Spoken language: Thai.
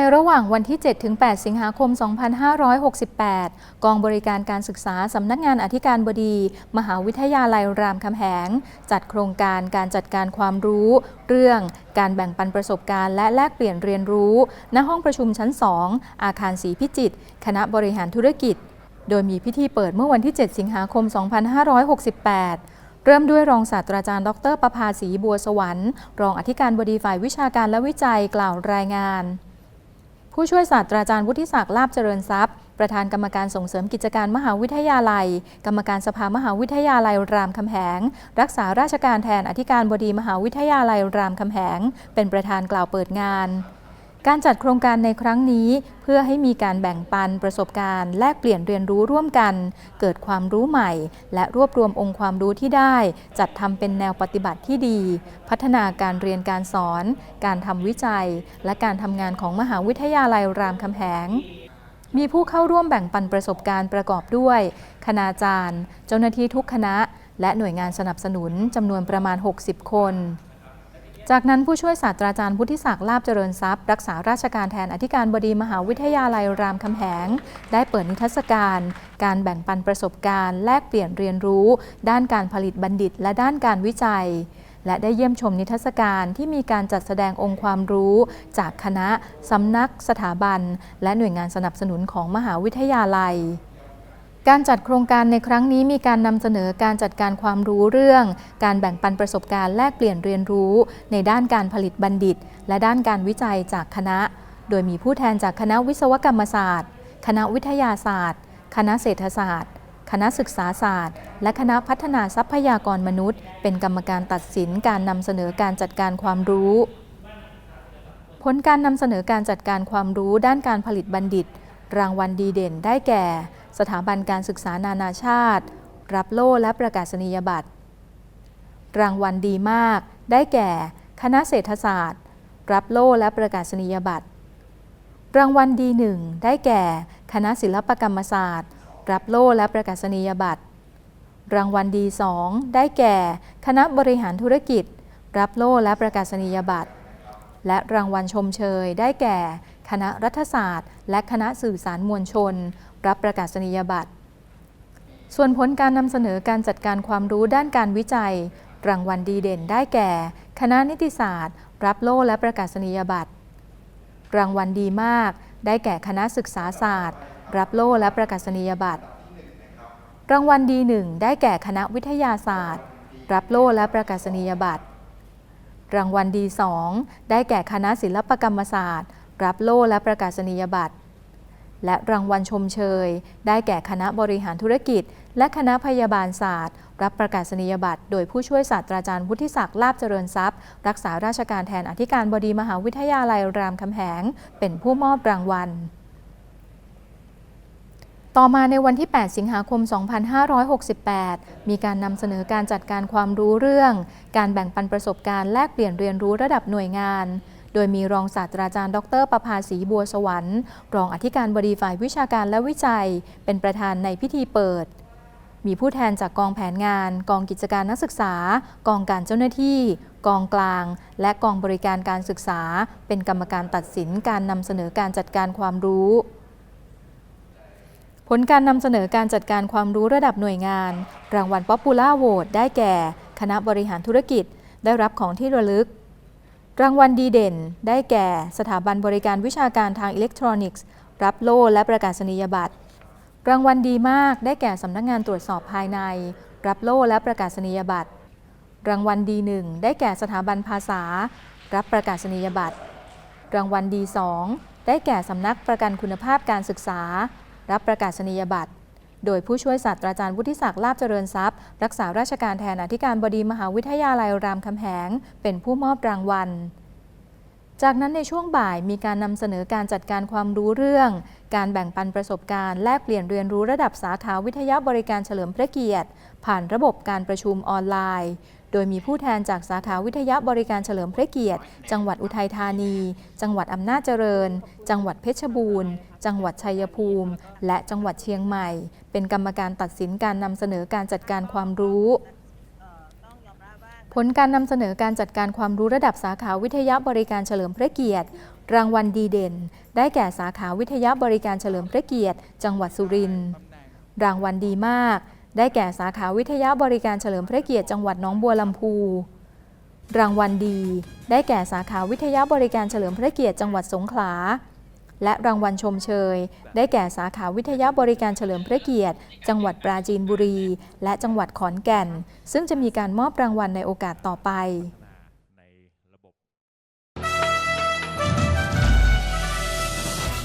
ในระหว่างวันที่7-8สิงหาคม 2568 กองบริการการศึกษาสำนักงานอธิการบดี มหาวิทยาลัยรามคำแหง จัดโครงการการจัดการความรู้ เรื่องการแบ่งปันประสบการณ์และแลกเปลี่ยนเรียนรู้ ณ ห้องประชุมชั้น 2 อาคารศรีพิจิตรคณะบริหารธุรกิจ โดยมีพิธีเปิดเมื่อวันที่ 7 สิงหาคม 2568เริ่มด้วยรองศาสตราจารย์ ดรประภาสีบัวสวรรค์ รองอธิการบดีฝ่ายวิชาการและวิจัยกล่าวรายงาน ผู้ช่วยศาสตราจารย์วุฒิศักดิ์ลาบเจริญทรัพย์ ประธานกรรมการส่งเสริมกิจการมหาวิทยาลัย กรรมการสภามหาวิทยาลัยรามคำแหง รักษาราชการแทนอธิการบดีมหาวิทยาลัยรามคำแหง เป็นประธานกล่าวเปิดงาน การจัดโครงการในครั้งนี้เพื่อให้มีการแบ่งปันประสบการณ์ แลกเปลี่ยนเรียนรู้ร่วมกัน เกิดความรู้ใหม่ และรวบรวมองค์ความรู้ที่ได้ จัดทำเป็นแนวปฏิบัติที่ดี พัฒนาการเรียนการสอน การทำวิจัย และการทำงานของมหาวิทยาลัยรามคำแหงมีผู้เข้าร่วมแบ่งปันประสบการณ์ประกอบด้วย คณาจารย์ เจ้าหน้าที่ทุกคณะ และหน่วยงานสนับสนุนจำนวนประมาณ 60 คน จากนั้นผู้ช่วยศาสตราจารย์พุทธิศักดิ์ลาบเจริญทรัพย์ รักษาราชการแทนอธิการบดีมหาวิทยาลัยรามคำแหง ได้เปิดนิทรรศการ การแบ่งปันประสบการณ์ แลกเปลี่ยนเรียนรู้ ด้านการผลิตบัณฑิต และด้านการวิจัย และได้เยี่ยมชมนิทรรศการที่มีการจัดแสดงองค์ความรู้ จากคณะสำนัก สถาบัน และหน่วยงานสนับสนุนของมหาวิทยาลัย การจัดโครงการในครั้งนี้มีการนำเสนอการจัดการความรู้เรื่อง การแบ่งปันประสบการณ์แลกเปลี่ยนเรียนรู้ ในด้านการผลิตบัณฑิต และด้านการวิจัยจากคณะ โดยมีผู้แทนจากคณะวิศวกรรมศาสตร์ คณะวิทยาศาสตร์ คณะเศรษฐศาสตร์ คณะศึกษาศาสตร์ และคณะพัฒนาทรัพยากรมนุษย์ เป็นกรรมการตัดสินการนำเสนอการจัดการความรู้ ผลการนำเสนอการจัดการความรู้ด้านการผลิตบัณฑิต รางวัลดีเด่นได้แก่ สถาบันการศึกษานานาชาติ รับโล่และประกาศนียบัตร รางวัลดีมาก ได้แก่ คณะเศรษฐศาสตร์ รับโล่และประกาศนียบัตร รางวัลดีหนึ่งได้แก่ คณะศิลปกรรมศาสตร์ รับโล่และประกาศนียบัตร รางวัลดีสองได้แก่ คณะบริหารธุรกิจ รับโล่และประกาศนียบัตร และรางวัลชมเชย ได้แก่ คณะรัฐศาสตร์ และคณะสื่อสารมวลชน รับประกาศนียบัตร ส่วนผลการนำเสนอการจัดการความรู้ด้านการวิจัย รางวัลดีเด่นได้แก่ คณะนิติศาสตร์ รับโล่และประกาศนียบัตร รางวัลดีมาก ได้แก่คณะศึกษาศาสตร์ รับโล่และประกาศนียบัตร รางวัลดีหนึ่งได้แก่คณะวิทยาศาสตร์ รับโล่และประกาศนียบัตรรางวัลดีสองได้แก่คณะศิลปกรรมศาสตร์ รับโล่และประกาศนียบัตร และรางวัลชมเชย ได้แก่คณะบริหารธุรกิจ และคณะพยาบาลศาสตร์ รับประกาศนียบัตร โดยผู้ช่วยศาสตราจารย์วุฒิศักดิ์ลาบเจริญทรัพย์ รักษาราชการแทนอธิการบดีมหาวิทยาลัยรามคำแหง เป็นผู้มอบรางวัลต่อมาในวันที่ 8 สิงหาคม 2568 มีการนำเสนอการจัดการความรู้เรื่อง การแบ่งปันประสบการณ์แลกเปลี่ยนเรียนรู้ระดับหน่วยงาน โดยมีรองศาสตราจารย์ ดรประภาสีบัวสวรรค์ รองอธิการบดีฝ่ายวิชาการและวิจัย เป็นประธานในพิธีเปิด มีผู้แทนจากกองแผนงาน กองกิจการนักศึกษา กองการเจ้าหน้าที่ กองกลาง และกองบริการการศึกษา เป็นกรรมการตัดสินการนำเสนอการจัดการความรู้ผลการนำเสนอการจัดการความรู้ระดับหน่วยงาน รางวัลป๊อปปูล่าโหวตได้แก่ คณะบริหารธุรกิจ ได้รับของที่ระลึก รางวัลดีเด่น ได้แก่สถาบันบริการวิชาการทางอิเล็กทรอนิกส์ รับโล่และประกาศนียบัตร รางวัลดีมาก ได้แก่สำนักงานตรวจสอบภายใน รับโล่และประกาศนียบัตร รางวัลดีหนึ่งได้แก่สถาบันภาษา รับประกาศนียบัตร รางวัลดีสองได้แก่สำนักประกันคุณภาพการศึกษา รับประกาศนียบัตร โดยผู้ช่วยศาสตราจารย์วุฒิศักดิ์ลาบเจริญทรัพย์ รักษาราชการแทนอธิการบดีมหาวิทยาลัยรามคำแหง เป็นผู้มอบรางวัลจากนั้นในช่วงบ่ายมีการนำเสนอการจัดการความรู้เรื่อง การแบ่งปันประสบการณ์แลกเปลี่ยนเรียนรู้ระดับสาขาวิทยาบริการเฉลิมพระเกียรติ ผ่านระบบการประชุมออนไลน์ โดยมีผู้แทนจากสาขาวิทยาบริการเฉลิมพระเกียรติ จังหวัดอุทัยธานี จังหวัดอำนาจเจริญ จังหวัดเพชรบูรณ์ จังหวัดชัยภูมิ และจังหวัดเชียงใหม่ เป็นกรรมการตัดสินการนำเสนอการจัดการความรู้ผลการนำเสนอการจัดการความรู้ระดับสาขาวิทยาบริการเฉลิมพระเกียรติ รางวัลดีเด่น ได้แก่สาขาวิทยาบริการเฉลิมพระเกียรติ จังหวัดสุรินทร์รางวัลดีมาก ได้แก่สาขาวิทยาบริการเฉลิมพระเกียรติจังหวัดน้องบัวลำพู รางวัลดี ได้แก่สาขาวิทยาบริการเฉลิมพระเกียรติจังหวัดสงขลา และรางวัลชมเชย ได้แก่สาขาวิทยาบริการเฉลิมพระเกียรติ จังหวัดปราจีนบุรี และจังหวัดขอนแก่น ซึ่งจะมีการมอบรางวัลในโอกาสต่อไป